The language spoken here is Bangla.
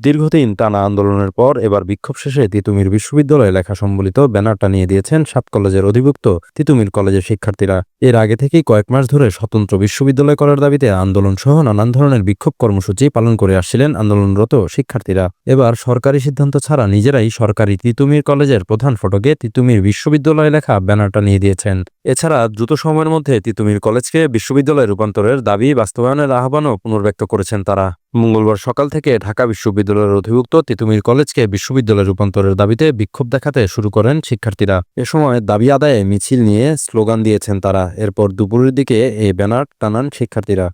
দীর্ঘদিন টানা আন্দোলনের পর এবার বিক্ষোভ শেষে তিতুমির বিশ্ববিদ্যালয়ে লেখা সম্বলিত ব্যানার টানিয়ে দিয়েছেন সাত কলেজের অধিভুক্ত তিতুমির কলেজের শিক্ষার্থীরা। এর আগে থেকেই কয়েক মাস ধরে স্বতন্ত্র বিশ্ববিদ্যালয় করার দাবিতে আন্দোলন সহ নানান ধরনের বিক্ষোভ কর্মসূচি পালন করে আসছিলেন আন্দোলনরত শিক্ষার্থীরা। এবার সরকারি সিদ্ধান্ত ছাড়া নিজেরাই সরকারি তিতুমির কলেজের প্রধান ফটকে তিতুমির বিশ্ববিদ্যালয় লেখা ব্যানার টানিয়ে দিয়েছেন। এছাড়া দ্রুত সময়ের মধ্যে তিতুমির কলেজকে বিশ্ববিদ্যালয়ে রূপান্তরের দাবি বাস্তবায়নের আহ্বানও পুনর্ব্যক্ত করেছেন তারা। মঙ্গলবার সকাল থেকে ঢাকা বিশ্ববিদ্যালয়ের অধিভুক্ত তিতুমির কলেজকে বিশ্ববিদ্যালয় রূপান্তরের দাবিতে বিক্ষোভ দেখাতে শুরু করেন শিক্ষার্থীরা। এ সময় দাবি আদায়ে মিছিল নিয়ে স্লোগান দিয়েছেন তারা। এরপর দুপুরের দিকে এই ব্যানার টানান শিক্ষার্থীরা।